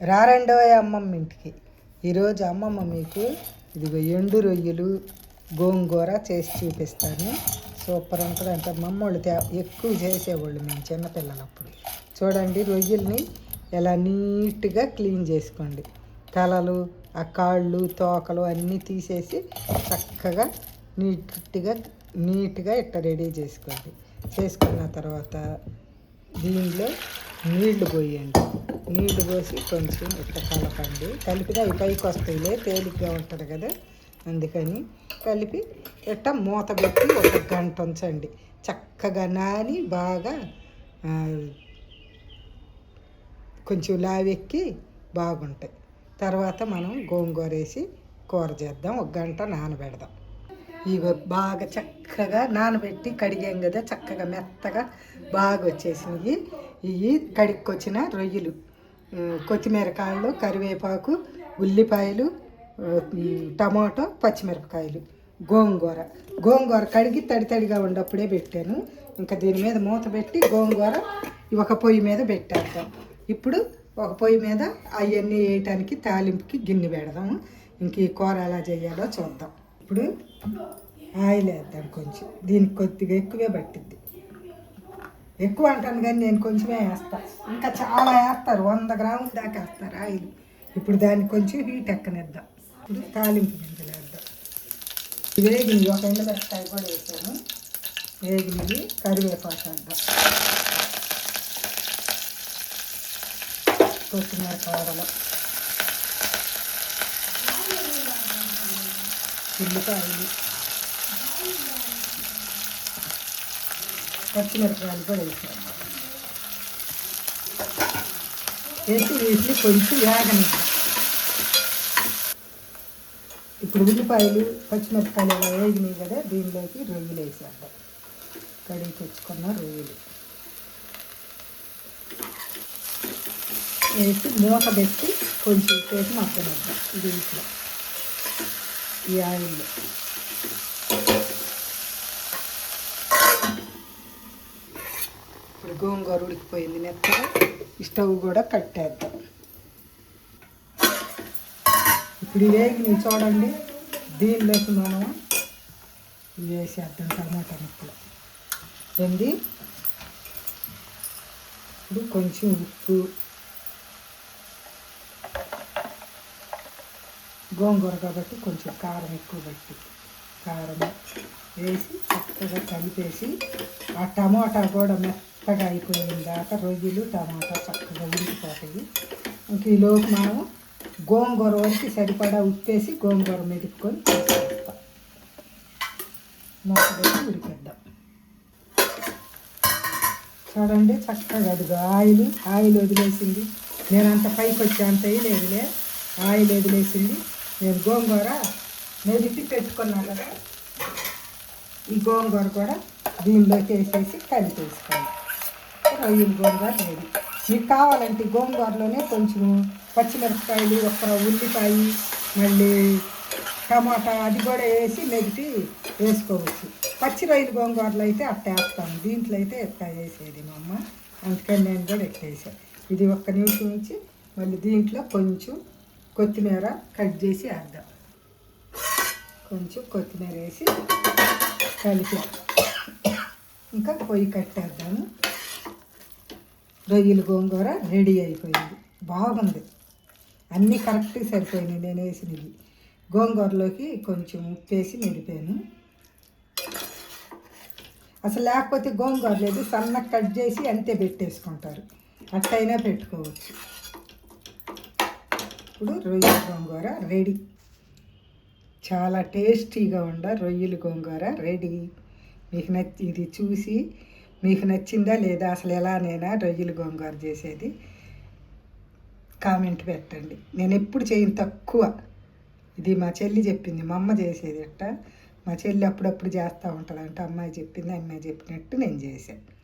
రారండో అమ్మమ్మ ఇంటికి. ఈరోజు అమ్మమ్మ మీకు ఇదిగో ఎండు రొయ్యలు గోంగూర చేసి చూపిస్తాను. సూపర్ ఉంటుంది అంటే మమ్మల్ని తే ఎక్కువ చేసేవాళ్ళు మేము చిన్నపిల్లలప్పుడు. చూడండి రొయ్యల్ని ఎలా నీట్గా క్లీన్ చేసుకోండి. తలలు ఆ కాళ్ళు తోకలు అన్నీ తీసేసి చక్కగా నీట్గా నీట్గా ఇట్ట రెడీ చేసుకోండి. చేసుకున్న తర్వాత దీనిలో నీళ్ళు పోయండి. నీళ్ళు పోసి కొంచెం ఇట్లా కలపండి. కలిపితే అవి పైకి వస్తాయిలే తేలిగ్గా ఉంటుంది కదా. అందుకని కలిపి ఇట్ట మూత పెట్టి ఒక గంట ఉంచండి. చక్కగా నాని బాగా కొంచెం లావెక్కి బాగుంటాయి. తర్వాత మనం గోంగూర వేసి కూర చేద్దాం. ఒక గంట నానబెడదాం. ఇవి బాగా చక్కగా నానబెట్టి కడిగాం కదా చక్కగా మెత్తగా బాగా వచ్చేసినవి ఇవి కడిక్కొచ్చిన రొయ్యలు. కొత్తిమీర కాయలు కరివేపాకు ఉల్లిపాయలు టమాటో పచ్చిమిరపకాయలు గోంగూర. గోంగూర కడిగి తడి తడిగా ఉన్నప్పుడే పెట్టాను. ఇంకా దీని మీద మూత పెట్టి గోంగూర ఒక పొయ్యి మీద పెట్టేద్దాం. ఇప్పుడు ఒక పొయ్యి మీద అవన్నీ వేయటానికి తాలింపుకి గిన్నె పెడదాం. ఇంక ఈ కూర ఎలా చేయాలో చూద్దాం. ఇప్పుడు ఆయిల్ వేద్దాం కొంచెం. దీనికి కొద్దిగా ఎక్కువే పట్టిద్ది. ఎక్కువ అంటాను కానీ నేను కొంచెమే వేస్తాను ఇంకా చాలా వేస్తారు. వంద గ్రాముల దాకా వేస్తారు ఆయిల్. ఇప్పుడు దాన్ని కొంచెం హీట్ ఎక్కనిద్దాం. ఇప్పుడు తాలింపు గింజలు వేద్దాం. వేగినవి ఒక ఎండుమిరపకాయ కూడా వేసాను. వేగినవి కరివేపాకు వేద్దాం. కొత్తిమీర కూరలు ఉల్లిపాయలు. పచ్చిమిరపకాయలు కూడా వేసాను. వేసి వీటిని కొంచెం వేగనిద్దాం ఇప్పుడు ఉల్లిపాయలు పచ్చిమిరపకాయలు ఇలా వేగినాయి కదా దీనిలోకి రొయ్యలు వేసేద్దాం. కడిగి తెచ్చుకున్న రొయ్యలు. వేసి మూత పెట్టి కొంచెం సేపు మగ్గనిద్దాం. దీంట్లో ఈ ఆయిల్లో. గోంగూర ఉడికిపోయింది మెత్తగా. ఈ స్టవ్ కూడా కట్టేద్దాం. ఇప్పుడు ఈ వేగి చూడండి దీనిలోకి మనం వేసేద్దాం టమాటా ముక్కలు. ఏంది? ఇప్పుడు కొంచెం ఉప్పు గోంగూర కాబట్టి కొంచెం కారం ఎక్కువ పెట్టి. కారం వేసి చక్కగా కలిపేసి ఆ టమాటా కూడా మెత్తగా అయిపోయిన దాకా రొయ్యలు టమాటా చక్కగా ఉడికిపోతాయి. ఇంక ఈలోపు మనం గోంగూర వరకు సరిపడా ఉప్పేసి గోంగూర మెదుపుకొని తీసేస్తాం మూత చూడండి చక్కగా అడుగు ఆయిల్ ఆయిల్ వదిలేసింది. నేను అంత పైకి వచ్చేంత అంత ఆయిల్ వదిలేసింది. నేను గోంగూర మెదిపి పెట్టుకున్నా కదా ఈ గోంగూర కూడా దీనిలోకి వేసేసి కలిపేసుకోవాలి. రొయ్యలు గోంగూర లేదు మీకు కావాలంటే గోంగూరలోనే కొంచెం పచ్చిమిరపకాయలు ఒక ఉల్లిపాయ మళ్ళీ టమాటా అది కూడా వేసి నెగిటి వేసుకోవచ్చు. పచ్చి రొయ్యలు గోంగూరలో అయితే అట్ట వేస్తాము దీంట్లో అయితే ఎట్ట వేసేది మా అమ్మ? అందుకని నేను కూడా ఎట్ట వేసాను ఇది ఒక్క నిమిషం ఉంచి మళ్ళీ దీంట్లో కొంచెం కొత్తిమీర కట్ చేసి వేద్దాం. కొంచెం కొత్తిమీర వేసి కలిపి ఇంకా పొయ్యి కట్టేద్దాము. రొయ్యలు గోంగూర రెడీ అయిపోయింది. బాగుంది. అన్నీ కరెక్ట్గా సరిపోయినాయి. నేను వేసినవి. గోంగూరలోకి కొంచెం ఉప్పు వేసి అసలు లేకపోతే గోంగూర లేదు. సన్నగా కట్ చేసి అంతే పెట్టేసుకుంటారు. అట్టయినా పెట్టుకోవచ్చు. ఇప్పుడు రొయ్యల గోంగూర రెడీ. చాలా టేస్టీగా ఉండ రొయ్యల గోంగూర రెడీ. మీకు నచ్చి ఇది చూసి మీకు నచ్చిందా లేదా అసలు ఎలా నేనా రొయ్యలు గోంగూర చేసేది? కామెంట్ పెట్టండి. నేను ఎప్పుడు చేయను తక్కువ. ఇది మా చెల్లి చెప్పింది మా అమ్మ చేసేది అట్ట మా చెల్లి అప్పుడప్పుడు చేస్తూ ఉంటుందంట అమ్మాయి చెప్పింది అమ్మాయి చెప్పినట్టు నేను చేశాను